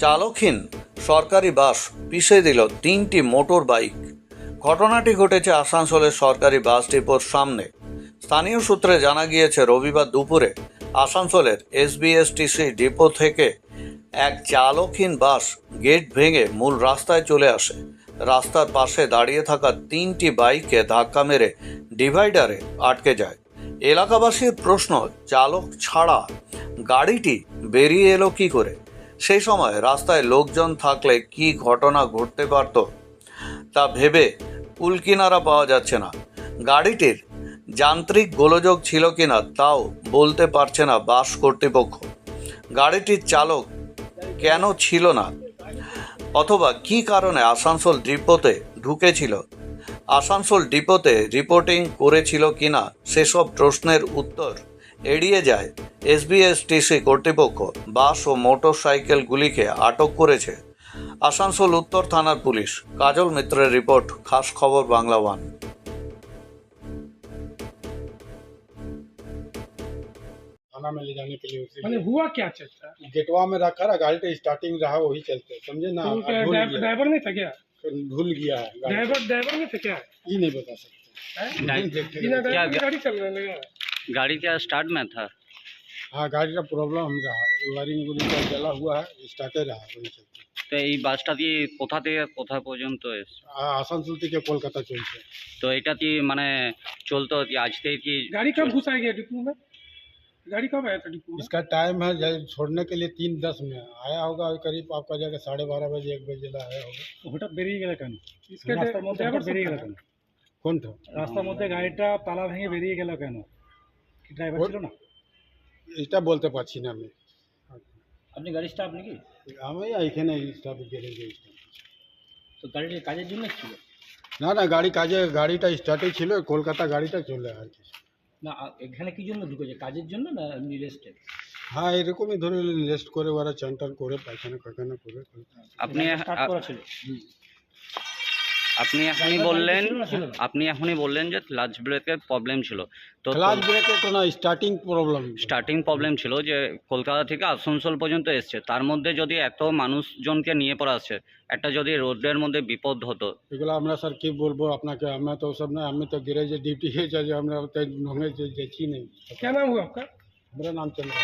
চালকহীন সরকারি বাস পিষে দিল তিনটি মোটর বাইক। ঘটনাটি ঘটেছে আসানসোলের সরকারি বাস ডিপোর সামনে। স্থানীয় সূত্রে জানা গিয়েছে, রবিবার দুপুরে আসানসোলের এসবিএসটিসি ডিপো থেকে এক চালকহীন বাস গেট ভেঙে মূল রাস্তায় চলে আসে। রাস্তার পাশে দাঁড়িয়ে থাকা তিনটি বাইককে ধাক্কা মেরে ডিভাইডারে আটকে যায়। এলাকাবাসীর প্রশ্ন, চালক ছাড়া গাড়িটি বেরিয়ে এলো কী করে? সেই সময় রাস্তায় লোকজন থাকলে কি ঘটনা ঘটতে পারত, তা ভেবে কুলকিনারা পাওয়া যাচ্ছে না। গাড়িটির যান্ত্রিক গোলযোগ ছিল কিনা তাও বলতে পারছে না বাস কর্তৃপক্ষ। গাড়িটির চালক কেন ছিল না, অথবা কি কারণে আসানসোল ডিপোতে ঢুকেছিল, আসানসোল ডিপোতে রিপোর্টিং করেছিল কিনা সেসব প্রশ্নের উত্তর এড়িয়ে যায় এসবিএসটিসি কর্তৃপক্ষ বাস ও মোটর সাইকেলগুলিকে আটক করেছে আসানসোল উত্তর থানার পুলিশ কাজল মিত্রের রিপোর্ট খাস খবর বাংলা ওয়ান थाना में ले जाने के लिए उसे मैंने हुआ क्या चलता गेटवा में रखा रहा गाड़ी का स्टार्टिंग रहा वही चलते समझे ना तो क्या अब भूल ड्राइवर गया ड्राइवर नहीं था क्या भूल गया है गाड़ी ड्राइवर ड्राइवर नहीं था क्या ये नहीं बता सकते हैं? नहीं देखते बिना नहीं। ड्राइवर की गाड़ी चल रहा लगा गाड़ी क्या स्टार्ट में था हाँ गाड़ी का प्रॉब्लम रहा है वायरिंग वुरिंग जला हुआ है स्टार्टे रहा वही चलते তো এই বাসটা দিয়ে কোথা থেকে কোথা পর্যন্ত এসছে आ- आसनसोल থেকে কলকাতা চলছে তো এটা কি মানে চলতো কি আজ থেকে কি गाड़ी कब घुसाया गया डिपो में गाड़ी कब आया था डिपो में इसका टाइम है जब छोड़ने के लिए तीन दस में आया होगा करीब आपका जगह साढ़े बारह बजे एक बजे ला आया होगा হঠাৎ বেরিয়ে গেল কেন इसका রাস্তার মধ্যে ड्राइवर হঠাৎ বেরিয়ে গেল सब কেন कौन था রাস্তার মধ্যে গাড়িটা তালা ভেঙে বেরিয়ে গেল কেন কি ড্রাইভার ছিল না? এটা বলতে পারছি না আমি। আপনি গাড়ি স্টাফ নাকি? আমি এখানে স্টাফ গ্যারেজে তো গাড়িটা কাজের জন্য ছিল না না গাড়ি কাজে গাড়িটা স্টার্টে ছিল কলকাতা গাড়িটা চলে আর কি। না এখানে কি জন্য ঢুকেছে? কাজের জন্য না এমনি রেস্টে হ্যাঁ এরকমই ধরে রেস্ট করে ওরা চান টান করে পায়খানা পায়খানা করে। আপনি স্টার্ট করা ছিল। আপনি এখনই বললেন আপনি এখনই বললেন যে ক্লাচ ব্রেকের প্রবলেম ছিল। তো ক্লাচ ব্রেকে তো না স্টার্টিং প্রবলেম স্টার্টিং প্রবলেম ছিল যে কলকাতা থেকে আসানসোল পর্যন্ত এসছে। তার মধ্যে যদি এত মানুষজনকে নিয়ে পড়া আছে একটা যদি রোডের মধ্যে বিপদ হতো। এগুলো আমরা স্যার কি বলব আপনাকে? আমরা তো সব না আমি তো গ্যারেজে ডিউটি হয়ে যাই আমরা তাই যে যেছি নেই। কেন আপনার নাম চন্দ্র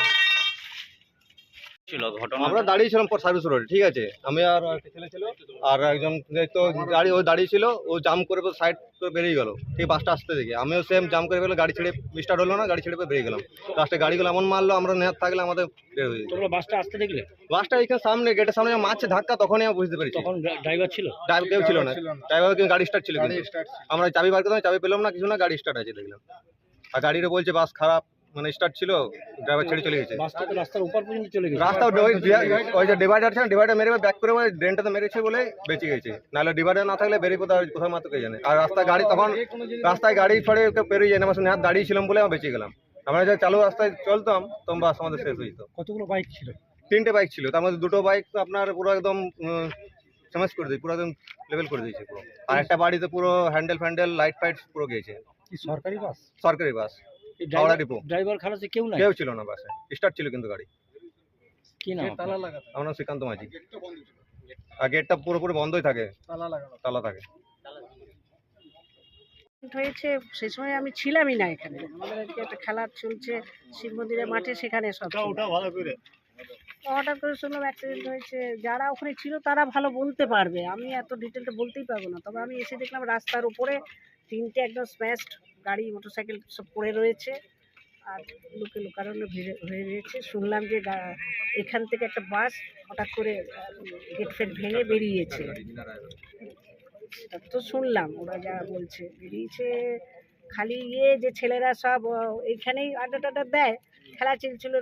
ছিল ঘটনা আমরা দাঁড়িয়েছিলাম পর সার্ভিস রোডে ঠিক আছে? আমি আর একটা ছেলে ছিল আর একজন তো গাড়ি ও দাঁড়িয়ে ছিল ও জাম করে সাইড করে বেরিয়ে গেল ঠিক বাসটা আসতে দেখে। আমিও সেম জাম করে গাড়ি ছেড়ে স্টার্ট হলো না গাড়ি ছেড়ে বেরিয়ে গেলাম। লাস্টে গাড়িগুলো এমন মারলো আমরা নেহাত থাকলে আমাদের বের হয়ে তোমরা বাসটা আসতে দেখলে? বাসটা এখানে সামনে গেটের সামনে মারছে ধাক্কা তখনই আমি বুঝতে পেরেছি। তখন ড্রাইভার ছিল? ড্রাইভার কেউ ছিল না। ড্রাইভার কিন্তু গাড়ি স্টার্ট ছিল কিন্তু। আমরা চাবি বার করতাম চাবি পেলাম না কিছু না গাড়ি স্টার্ট আছে দেখলাম। আর গাড়িটা বলছে বাস খারাপ। মানে স্টার্ট ছিল ড্রাইভার ছেড়ে চলে গেছে। রাস্তার উপর পর্যন্ত চলে গেছে। রাস্তা ওই যে ডিভাইডার আছে ডিভাইডার মেরে ব্যাক করে ড্রেনটাতে মেরেছে বলে বেঁচে গেছে। নাহলে ডিভাইডার না থাকলে বেরিয়ে কোথাও কোথাও মাত্র কে জানে। আর রাস্তায় গাড়ি তখন রাস্তায় গাড়ি ফড়ে ওকে পেরিয়ে যায় না আমার হাত দাঁড়িয়ে ছিলাম বলে আমি বেঁচে গেলাম। আমরা যে চালু রাস্তায় চলতাম তখন বাস আমাদের শেষ হয়ে যেত। কতগুলো বাইক ছিল? তিনটে বাইক ছিল। তার মধ্যে দুটো বাইক তো আপনার পুরো একদম ফেমাস করে দিয়েছে পুরো একদম লেভেল করে দিয়েছে পুরো। আর একটা বাড়িতে পুরো হ্যান্ডেল ফ্যান্ডেল লাইট ফাইট পুরো গিয়েছে। সরকারি বাস? সরকারি বাস। হাওড়া ডিপো। ড্রাইভার খালাস কেউ নাই? কেউ ছিল না বাসে। স্টার্ট ছিল কিন্তু গাড়ি। কি নাম? আমার নাম শ্রীকান্ত মাঝি। আর গেটটা পুরোপুরি বন্ধই থাকে। তালা থাকে। হয়েছে সেই সময় আমি ছিলামই না এখানে। আমাদের একটা খেলা চলছে শিব মন্দিরের মাঠে সেখানে সব ছিল। তো হঠাৎ করে শুনলাম অ্যাক্সিডেন্ট হয়েছে। যারা ওখানে ছিল তারা ভালো বলতে পারবে। আমি এত ডিটেলটা বলতেই পারব না। তবে আমি এসে দেখলাম রাস্তার উপরে তিনটে একদম স্ম্যাশড গাড়ি মোটরসাইকেল সব পড়ে রয়েছে। আর লোকে লোকারণ্য হয়ে রয়েছে। শুনলাম যে এখান থেকে একটা বাস হঠাৎ করে গেট ফেট ভেঙে বেরিয়েছে। সেটা তো শুনলাম। ওরা যা বলছে, বেরিয়েছে। খালি ইয়ে যে ছেলেরা সব এইখানেই আড্ডা টাড্ডা দেয়। খেলা চলছিল,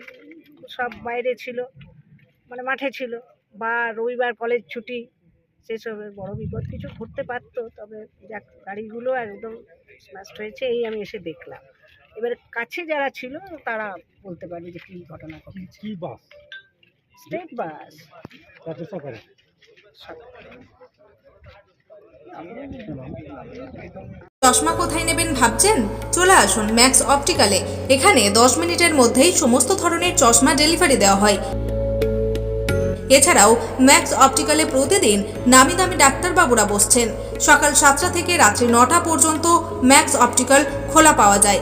সব বাইরে ছিল। মানে মাঠে ছিল বা রবিবার কলেজ ছুটি সেসব বড় বিপদ কিছু ঘটতে পারতো তবে যাক গাড়িগুলো একদম স্মাস্ট হয়েছে এই আমি এসে দেখলাম। এবার কাছে যারা ছিল তারা বলতে পারবে যে কী ঘটনা ঘটেছে। কি বাস? স্টেট বাস সরকারি চশমা কোথায় নেবেন ভাবছেন? চলে আসুন ম্যাক্স অপটিক্যালে। এখানে 10 মিনিটের মধ্যেই সমস্ত ধরনের চশমা ডেলিভারি দেওয়া হয়। এছাড়াও ম্যাক্স অপটিক্যালে প্রতিদিন নামি দামি ডাক্তারবাবুরা বসছেন। সকাল সাতটা থেকে রাত্রি নটা পর্যন্ত ম্যাক্স অপটিক্যাল খোলা পাওয়া যায়।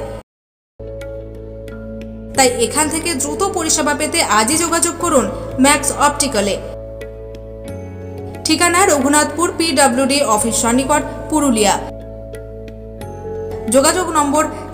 তাই এখান থেকে দ্রুত পরিষেবা পেতে আজই যোগাযোগ করুন ম্যাক্স অপটিক্যালে। ঠিকানা রঘুনাথপুর পিডব্লিউডি অফিস সন্নিকট, পুরুলিয়া। যোগাযোগ নম্বর